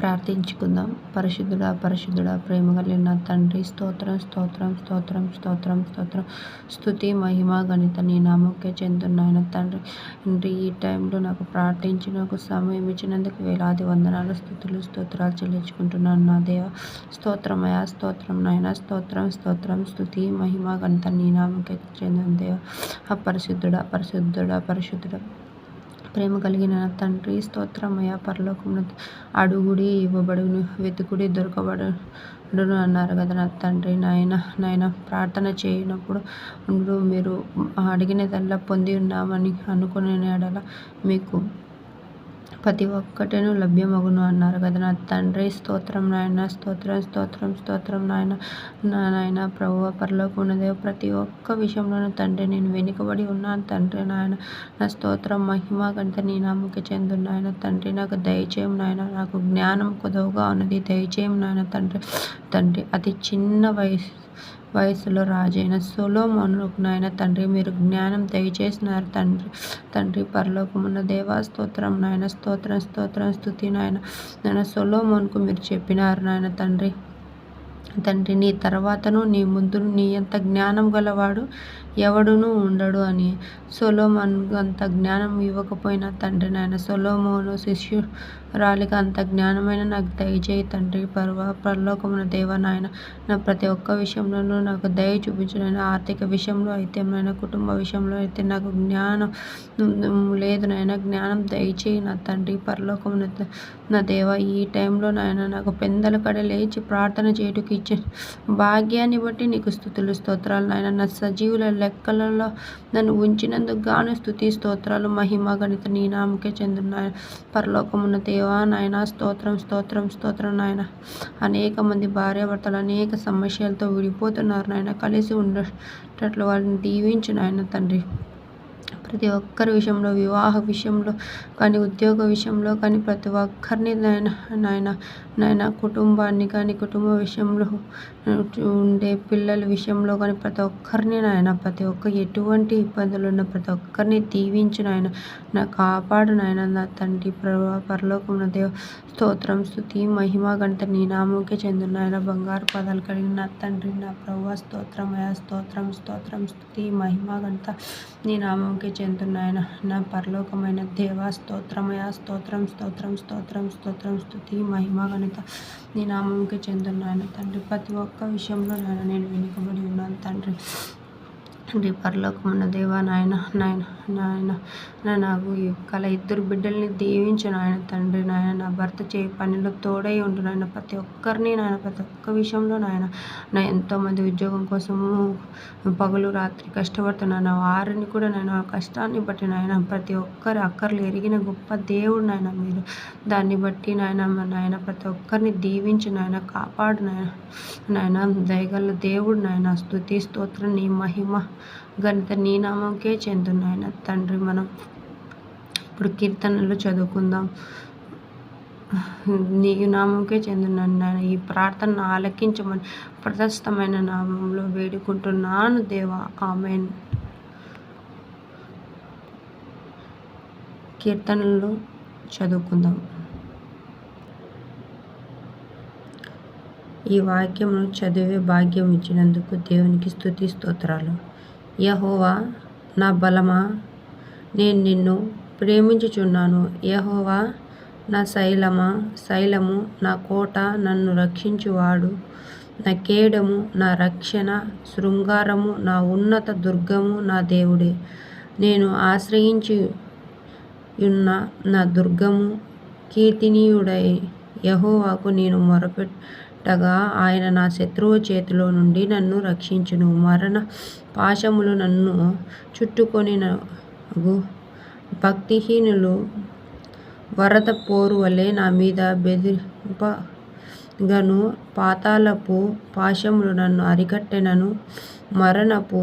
ప్రార్థించుకుందాం. పరిశుద్ధుడా పరిశుద్ధుడా ప్రేమ కలిగిన తండ్రి స్తోత్రం స్తోత్రం స్తోత్రం స్తోత్రం స్తోత్రం. స్థుతి మహిమ గణిత నీ నామకే చెందున్నాయన తండ్రి. తండ్రి ఈ టైంలో నాకు ప్రార్థించిన ఒక సమయం ఇచ్చినందుకు వేలాది వందనాలు స్థుతులు స్తోత్రాలు చెల్లించుకుంటున్నాను నా దేవ. స్తోత్రమయ స్తోత్రం నాయన స్తోత్రం స్తోత్రం. స్థుతి మహిమ గణిత నీ నామకే చెందిన దేవ. పరిశుద్ధుడా పరిశుద్ధుడా పరిశుద్ధుడా. ప్రేమ కలిగిన తండ్రి స్తోత్రమయ పరలోకమున అడుగుడి ఇవ్వబడును వెతుకుడి దొరకబడును అన్నారు కదా నా తండ్రి. నాయన నాయన ప్రార్థన చేయనప్పుడు మీరు అడిగినదల్లా పొంది ఉన్నామని అనుకునే ఎడల మీకు ప్రతి ఒక్కటిను లభ్యమగును అన్నారు కదా నా తండ్రి. స్తోత్రం నాయన స్తోత్రం స్తోత్రం స్తోత్రం నాయన నా నాయన ప్రభు పరలోకమున్నదే ప్రతి ఒక్క విషయంలోనూ తండ్రి నేను వెనుకబడి ఉన్నాను తండ్రి నాయన. నా స్తోత్రం మహిమ కంటే నీ నామకి చెందు నాయన తండ్రి. నాకు దయచేయం నాయన నాకు జ్ఞానం కొదవగా ఉన్నది. దయచేయం నాయన తండ్రి. తండ్రి అతి చిన్న వయసు వయసులో రాజైన సొలోమోనుకు నాయన తండ్రి. మీరు జ్ఞానం దయచేసినారు తండ్రి. తండ్రి పరలోకమున్న దేవా స్తోత్రం నాయన స్తోత్రం స్తోత్రం స్థుతి నాయన నాయన సొలోమోన్కు మీరు చెప్పినారు నాయన తండ్రి. తండ్రి నీ తర్వాతను నీ ముందు నీ ఎంత జ్ఞానం గలవాడు ఎవడునూ ఉండడు అని. సొలోమన్ అంత జ్ఞానం ఇవ్వకపోయినా తండ్రి నాయన సొలోమోను శిష్యురాలికి అంత జ్ఞానమైన నాకు దయచేయి తండ్రి. పర్వ పరలోకమున దేవ నాయన నా ప్రతి ఒక్క విషయంలోనూ నాకు దయ చూపించిన ఆర్థిక విషయంలో అయితే నాయన కుటుంబ విషయంలో అయితే నాకు జ్ఞానం లేదు నాయన. జ్ఞానం దయచేయి నా తండ్రి. పరలోకమున నా దేవ ఈ టైంలో నాయన నాకు పెందల కడ లేచి ప్రార్థన చేయటకు ఇచ్చిన భాగ్యాన్ని బట్టి నీకు స్థుతులు స్తోత్రాలు నాయన. నా సజీవుల లెక్కలలో నన్ను ఉంచినందుకు గాను స్థుతి స్తోత్రాలు మహిమ గణిత నీ నామకే చెందిన పరలోకమున్న దేవా నాయన స్తోత్రం స్తోత్రం స్తోత్రం నాయన. అనేక మంది భార్యాభర్తలు అనేక సమస్యలతో విడిపోతున్నారు నాయన. కలిసి ఉండేటట్లు వాళ్ళని దీవించు నాయన తండ్రి. ప్రతి ఒక్కరి విషయంలో వివాహ విషయంలో కానీ ఉద్యోగ విషయంలో కానీ ప్రతి ఒక్కరిని నాయన నాయన నాయన కుటుంబాన్ని కానీ కుటుంబ విషయంలో ఉండే పిల్లల విషయంలో కానీ ప్రతి ఒక్కరిని నాయన ప్రతి ఒక్క ఎటువంటి ఇబ్బందులు ఉన్న ప్రతి ఒక్కరిని దీవించు నాయన నా కాపాడు నాయన నా తండ్రి పరలోకమున దేవ స్తోత్రం స్థుతి మహిమ గంట నీ నామంకే చెందిన నాయన. బంగారు పదాలు కలిగిన నా తండ్రి నా ప్రభు స్తోత్రమయ స్తోత్రం స్తోత్రం స్థుతి మహిమ గంట నీ నామంకే చెందుతున్నాయన నా పరలోకమైన దేవ స్తోత్రమయ స్తోత్రం స్తోత్రం స్తోత్రం స్తోత్రం స్థుతి మహిమ గణిత నీ నామంకి చెందిన తండ్రి ప్రతి ఒక్క విషయంలో నేను వెనుకబడి ఉన్నాను తండ్రి. నీ పరలోకమున్న దేవా నాయన నాయన నాయన నా నాకు కల ఇద్దరు బిడ్డల్ని దీవించు నాయన తండ్రి నాయన నా భర్త చేయి పనిలో తోడై ఉండు నాయన. ప్రతి ఒక్కరిని నాయన ప్రతి ఒక్క విషయంలో నాయన. నా ఎంతోమంది ఉద్యోగం కోసము పగలు రాత్రి కష్టపడుతున్నాను వారిని కూడా నేను కష్టాన్ని బట్టి నాయన ప్రతి ఒక్కరి అక్కర్లు ఎరిగిన గొప్ప దేవుడు నాయన మీరు. దాన్ని బట్టి నాయన నాయన ప్రతి ఒక్కరిని దీవించు నాయన. కాపాడు నాయన. నాయన దయగల దేవుడు నాయన. స్థుతి స్తోత్రం నీ మహిమ. గణిత నీ నామంకే చెందున్నాయన తండ్రి. మనం ఇప్పుడు కీర్తనలు చదువుకుందాం. నీ నామంకే చెందున్నాను ఈ ప్రార్థన ఆలకించమని ప్రశస్తమైన నామంలో వేడుకుంటున్నాను దేవా. ఆమెన్. కీర్తనలు చదువుకుందాం. ఈ వాక్యమును చదివే భాగ్యం ఇచ్చినందుకు దేవునికి స్థుతి స్తోత్రాలు. యహోవా నా బలమా? నేను నిన్ను ప్రేమించుచున్నాను. యహోవా నా శైలమా? శైలము నా కోట నన్ను రక్షించువాడు. నా కేడము నా రక్షణ. శృంగారము నా ఉన్నత దుర్గము నా దేవుడే. నేను ఆశ్రయించి ఉన్న నా దుర్గము కీర్తినీయుడై యహోవాకు నేను మొరపెట్టగా ఆయన నా శత్రువు చేతిలో నుండి నన్ను రక్షించును. మరణ పాశములు నన్ను చుట్టుకొని భక్తిహీనులు వరద పోరు వలె నా మీద బెదిరింపగను. పాతాలపు పాశములు నన్ను అరికట్టెనను. మరణపు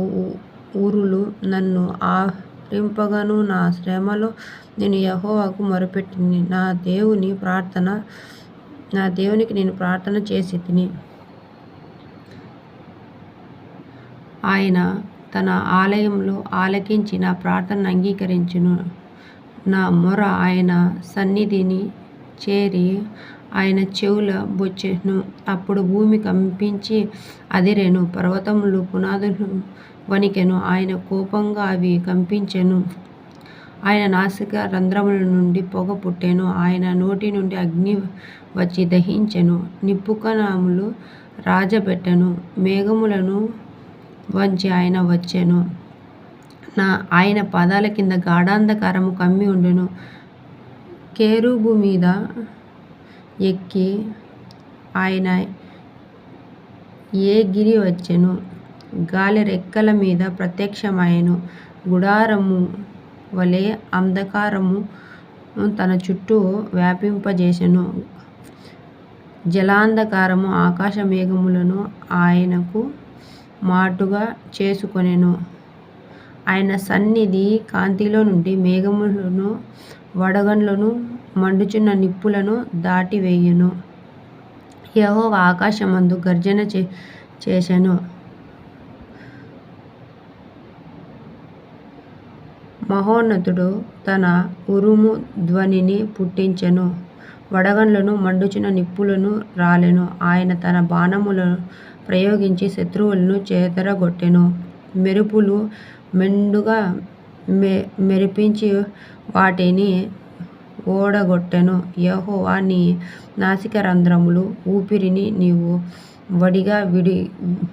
ఊరులు నన్ను ఆరింపగను నా శ్రమలో నేను యహోవాకు మొరపెట్టింది నా దేవుని ప్రార్థన నా దేవునికి నేను ప్రార్థన చేసి తిని ఆయన తన ఆలయంలో ఆలకించి నా ప్రార్థన అంగీకరించును. నా మొర ఆయన సన్నిధిని చేరి ఆయన చెవుల బొచ్చెను అప్పుడు భూమి కంపించి అదిరెను పర్వతములు పునాదులు వణికెను ఆయన కోపంగా అవి కంపించెను. ఆయన నాసిక రంధ్రముల నుండి పొగ పుట్టెను ఆయన నోటి నుండి అగ్ని వచ్చి దహించెను. నిప్పుకణములు రాజబెట్టెను మేఘములను వంచి ఆయన వచ్చెను. నా ఆయన పాదాల కింద గాఢాంధకారము కమ్మి ఉండెను. కేరుబు మీద ఎక్కి ఆయన ఏ గిరి వచ్చెను? గాలి రెక్కల మీద ప్రత్యక్షమాయను. గుడారము వలె అంధకారము తన చుట్టూ వ్యాపింపజేసెను. జలాంధకారము ఆకాశ మేఘములను ఆయనకు మాటుగా చేసుకొనెను. ఆయన సన్నిధి కాంతిలో నుండి మేఘములను వడగండ్లను మండుచున్న నిప్పులను దాటివేయును. యహో ఆకాశమందు గర్జన చే చేసెను. మహోన్నతుడు తన ఉరుము ధ్వనిని పుట్టించెను. వడగండ్లను మండుచున్న నిప్పులను రాలెను. ఆయన తన బాణములను ప్రయోగించి శత్రువులను చెదరగొట్టెను. మెరుపులు మెండుగా మె మెరిపించి వాటిని ఓడగొట్టెను. యెహోవా నీ నాసికారంధ్రములు ఊపిరిని నీవు వడిగా విడి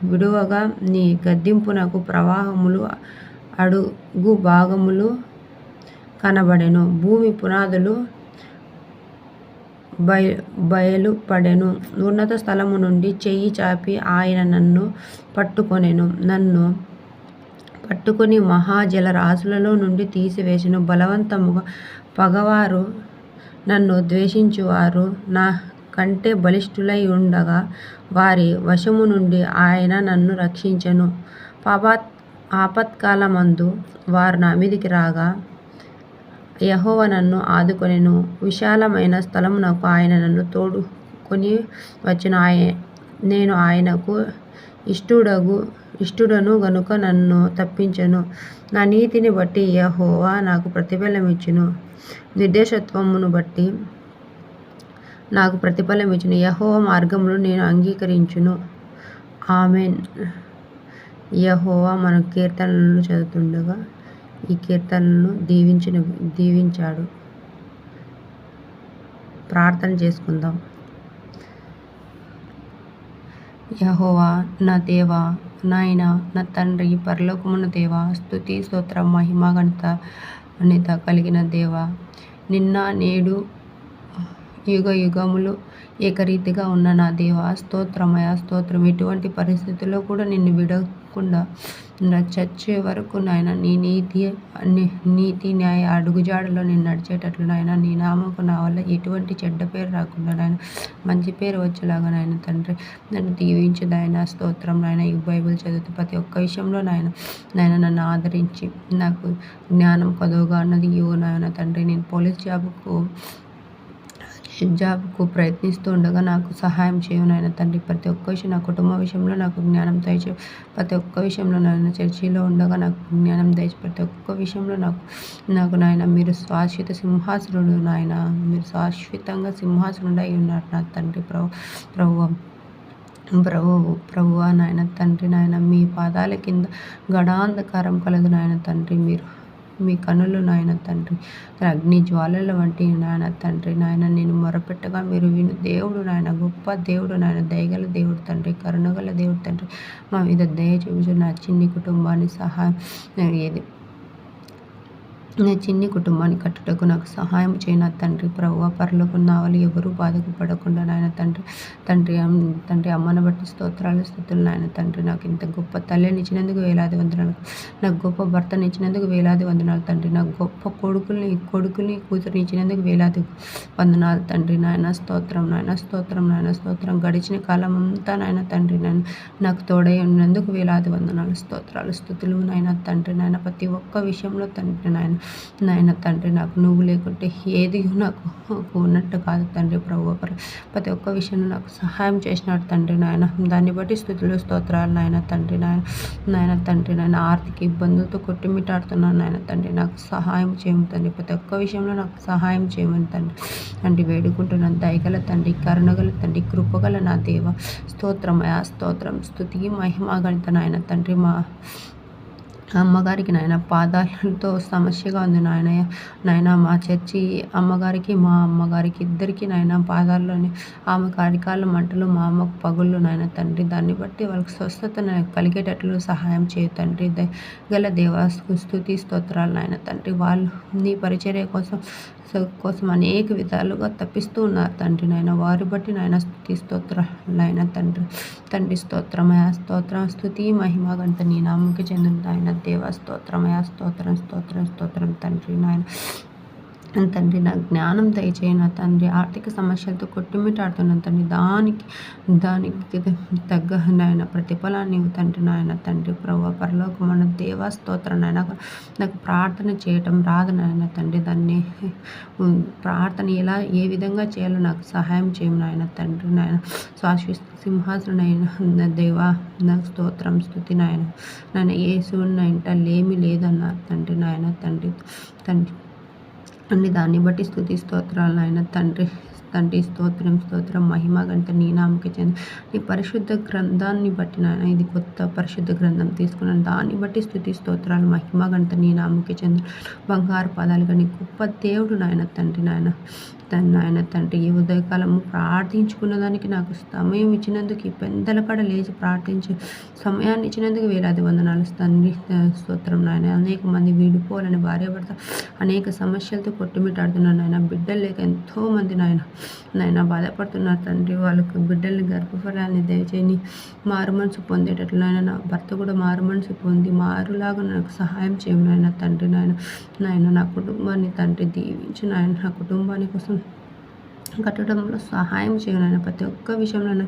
విడువగా నీ గద్దింపునకు ప్రవాహములు అడుగు భాగములు కనబడెను. భూమి పునాదులు బయ బయలుపడెను. ఉన్నత స్థలము నుండి చెయ్యి చాపి ఆయన నన్ను పట్టుకొనెను. నన్ను పట్టుకొని మహాజలరాశులలో నుండి తీసివేసెను. బలవంతముగా పగవారు నన్ను ద్వేషించువారు. నా కంటే బలిష్ఠులై ఉండగా వారి వశము నుండి ఆయన నన్ను రక్షించెను. పాపాత్ ఆపత్కాలమందు వారు నా మీదికి రాగా యహోవ నన్ను ఆదుకొనెను. విశాలమైన స్థలమునకు ఆయన నన్ను తోడుకొని వచ్చిన ఆయ నేను ఆయనకు ఇష్టుడగు ఇష్టుడను గనుక నన్ను తప్పించను. నా నీతిని బట్టి యహోవా నాకు ప్రతిఫలం ఇచ్చును నిర్దేశత్వమును బట్టి నాకు ప్రతిఫలం ఇచ్చిన యహోవ మార్గములు నేను అంగీకరించును. ఆమెన్. యహోవా మన కీర్తనలు చదువుతుండగా ఈ కీర్తనలను దీవించిన దీవించాడు. ప్రార్థన చేసుకుందాం. యహోవా నా దేవా నాయన నా తండ్రి పరలోకమున దేవా స్థుతి స్తోత్ర మహిమ గణత అనిత కలిగిన దేవా నిన్న నేడు యుగ యుగములు ఏకరీతిగా ఉన్న నా దేవా స్తోత్రమయ స్తోత్రం. ఎటువంటి పరిస్థితుల్లో కూడా నిన్ను తప్పకుండా నా చచ్చే వరకు నాయన నీ నీతి నీ- నీతి న్యాయ అడుగుజాడలో నేను నడిచేటట్లు నాయన నీ నామకు నా వల్ల ఎటువంటి చెడ్డ పేరు రాకుండా నాయన మంచి పేరు వచ్చేలాగా నాయన తండ్రి నన్ను దీవించు నాయన స్తోత్రం నాయన. ఈ బైబిల్ చదువుతూ ప్రతి ఒక్క విషయంలో నాయన నాయన నన్ను ఆదరించి నాకు జ్ఞానం కొదవగా అన్నది ఇవ్వు నాయన తండ్రి. నేను పోలీస్ జాబ్కు జాబ్కు ప్రయత్నిస్తూ ఉండగా నాకు సహాయం చేయు నాయన తండ్రి. ప్రతి ఒక్క విషయం నా కుటుంబ విషయంలో నాకు జ్ఞానం దయచే ప్రతి ఒక్క విషయంలో నాయన చర్చిలో ఉండగా నాకు జ్ఞానం దయచే ప్రతి ఒక్క విషయంలో నాకు నాకు నాయన మీరు శాశ్వత సింహాసనుడు నాయన. మీరు శాశ్వతంగా సింహాసనుడు ఉన్నారు నా తండ్రి ప్రభు ప్రభు ప్రభు ప్రభువా నాయన తండ్రి నాయన. మీ పాదాల కింద గడాంధకారం కలదు నాయన తండ్రి. మీరు మీ కనులు నాయన తండ్రి. అగ్ని జ్వాలల వంటి నాయన తండ్రి. నాయన నేను మొరపెట్టగా మీరు విను. దేవుడు నాయన గొప్ప దేవుడు నాయన దయగల దేవుడు తండ్రి కరుణగల దేవుడు తండ్రి. మా మీద దయ చూపించు నా చిన్ని కుటుంబాన్ని సహా ఏది నేను చిన్ని కుటుంబాన్ని కట్టుటకు నాకు సహాయం చేయన తండ్రి? ప్రభు పరలోకి నావలు ఎవరూ బాధకు పడకుండా నాయన తండ్రి తండ్రి తండ్రి అమ్మను బట్టి స్తోత్రాలు స్థుతులు నాయన తండ్రి. నాకు ఇంత గొప్ప తల్లిని ఇచ్చినందుకు వేలాది వందనాలు. నాకు గొప్ప భర్తని ఇచ్చినందుకు వేలాది వందనాలు తండ్రి. నాకు గొప్ప కొడుకుల్ని కొడుకుని కూతురుని ఇచ్చినందుకు వేలాది వందనాలు తండ్రి నాయన. స్తోత్రం నాయన స్తోత్రం నాయన స్తోత్రం. గడిచిన కాలం అంతా నాయన తండ్రి నాయన. నాకు తోడై ఉన్నందుకు వేలాది వందనాలు స్తోత్రాలు స్థుతులు నాయన తండ్రి నాయన. ప్రతి ఒక్క విషయంలో తండ్రి నాయన. నాయన తండ్రి నాకు నువ్వు లేకుంటే ఏది నాకు ఉన్నట్టు కాదు తండ్రి ప్రభు. ప్రతి ఒక్క విషయంలో నాకు సహాయం చేసినాడు తండ్రి నాయన. దాన్ని బట్టి స్థుతులు స్తోత్రాలు నాయన తండ్రి నాయన నాయన తండ్రి నాయన. ఆర్థిక ఇబ్బందులతో కొట్టిమిటాడుతున్నాను నాయన తండ్రి. నాకు సహాయం చేయము తండ్రి. ప్రతి ఒక్క విషయంలో నాకు సహాయం చేయమని తండ్రి. తండ్రి వేడుకుంటున్నాను. దయగల తండ్రి కరుణగల తండ్రి కృపగల నా దేవ. స్తోత్రమయ స్తోత్రం. స్థుతి మహిమాగణిత నాయన తండ్రి మా అమ్మగారికి నాయన పాదాలతో సమస్యగా ఉంది నాయన. నాయన మా చర్చి అమ్మగారికి మా అమ్మగారికి ఇద్దరికి నాయన పాదాల్లోని ఆమె అరికాళ్ళ మంటలు మా అమ్మకు పగుళ్ళు నాయన తండ్రి. దాన్ని బట్టి వాళ్ళకి స్వస్థత కలిగేటట్లు సహాయం చేయ తండ్రి. గల దేవా స్థుతి స్తోత్రాలు నాయన తండ్రి. వాళ్ళు నీ పరిచర్య కోసం కోసం అనేక విధాలుగా తప్పిస్తూ ఉన్నారు తండ్రి నాయన. వారి బట్టి నాయన స్స్తోత్ర నాయన తండ్రి తండ్రి స్తోత్రమయ స్తోత్రం స్థుతి మహిమ గంట నీ నామకి చెందిన ఆయన దేవ స్తోత్రమయ స్తోత్రం స్తోత్రం స్తోత్రం తండ్రి నాయన. తండ్రి నా జ్ఞానం దయచేయన. తండ్రి ఆర్థిక సమస్యలతో కొట్టుమిటాడుతున్న తండ్రి దానికి దానికి తగ్గ నాయన ప్రతిఫలాన్ని తండ్రి నాయన. తండ్రి ప్రభు పరలోకమైన దేవా స్తోత్రం నాయన. నాకు ప్రార్థన చేయటం రాదు నాయన తండ్రి. దాన్ని ప్రార్థన ఎలా ఏ విధంగా చేయాలో నాకు సహాయం చేయము నాయన తండ్రి నాయన. శ్వాస సింహాసనైన దేవా నాకు స్తోత్రం స్థుతి నాయన. నాయన ఏసు ఇంట లేమి లేదన్న తండ్రి నాయన. తండ్రి తండ్రి అన్ని దాన్ని బట్టి స్థుతి స్తోత్రాలు ఆయన తండ్రి తండ్రి స్తోత్రం స్తోత్రం మహిమ గంట నీ నామకి చెంది. నీ పరిశుద్ధ గ్రంథాన్ని బట్టి నాయన ఇది కొత్త పరిశుద్ధ గ్రంథం తీసుకున్నాను. దాన్ని బట్టి స్థుతి స్తోత్రాలు మహిమ గంట నీ నామకి చెంది. బంగారు పదాలు కానీ గొప్ప దేవుడు నాయన తండ్రి నాయన నాయన తండ్రి. ఈ ఉదయకాలము ప్రార్థించుకున్న దానికి నాకు సమయం ఇచ్చినందుకు ఈ పెద్దల కడ లేచి ప్రార్థించి. సమయాన్ని ఇచ్చినందుకు వేలాది వందనాలు. తండ్రి స్తోత్రం నాయన. అనేక మంది వీడిపోవాలని భార్య భర్త అనేక సమస్యలతో కొట్టుమిటాడుతున్నాను నాయన. బిడ్డలు లేక ఎంతోమంది నాయన. నాయన బాధపడుతున్నారు తండ్రి. వాళ్ళకు బిడ్డల్ని గర్భఫలాన్ని దయచేయని మారు మనసు పొందేటట్లు నాయన నా భర్త కూడా మారు మనసు పొంది మారులాగా నాకు సహాయం చేయము నాయన తండ్రి నాయన. నాయన నా కుటుంబాన్ని తండ్రి దీవించి నాయన. నా కుటుంబాన్ని కోసం కట్టడంలో సహాయం చేయను ప్రతి ఒక్క విషయంలో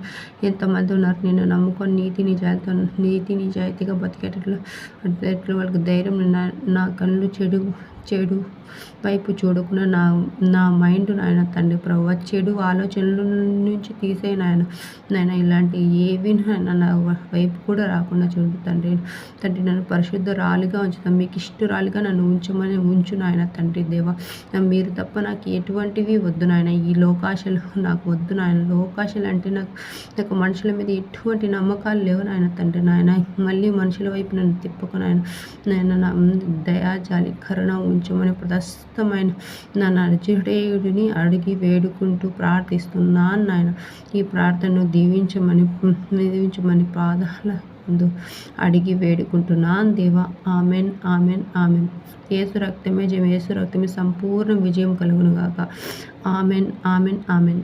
ఎంతమంది ఉన్నారు నేను నమ్ముకొని నీతి నిజాయితీ నీతి నిజాయితీగా బతికేటట్లు వాళ్ళకి ధైర్యం నా కళ్ళు చెడు చెడు వైపు చూడకుండా నా నా మైండ్ నాయన తండ్రి ప్రభు చెడు ఆలోచనల నుంచి తీసే నాయన. నాయన ఇలాంటి ఏవి నాయన నా వైపు కూడా రాకుండా చూడు తండ్రి. తండ్రి నన్ను పరిశుద్ధ రాలిగా ఉంచుతాను మీకు ఇష్టరాలుగా నన్ను ఉంచమని ఉంచు నాయన తండ్రి దేవ. మీరు తప్ప నాకు ఎటువంటివి వద్దు నాయన. ఈ లోకాశలు నాకు వద్దు నాయన. లోకాశలు అంటే నాకు నాకు మనుషుల మీద ఎటువంటి నమ్మకాలు లేవు నాయన తండ్రి. నాయన మళ్ళీ మనుషుల వైపు నన్ను తిప్పకు నాయన. నాయన నా దయాజాలి కరుణ ఉంచమని ప్రదస్తమైన నా నరజుడేయుడిని అడిగి వేడుకుంటూ ప్రార్థిస్తున్నాను నాయన. ఈ ప్రార్థనను దీవించమని దీవించమని పాదాల అడిగి వేడుకుంటున్నాను దేవా. Amen amen amen. ఏసు రక్తమే జయం ఏసు రక్తమే సంపూర్ణ విజయం కలుగును గాక. Amen amen amen.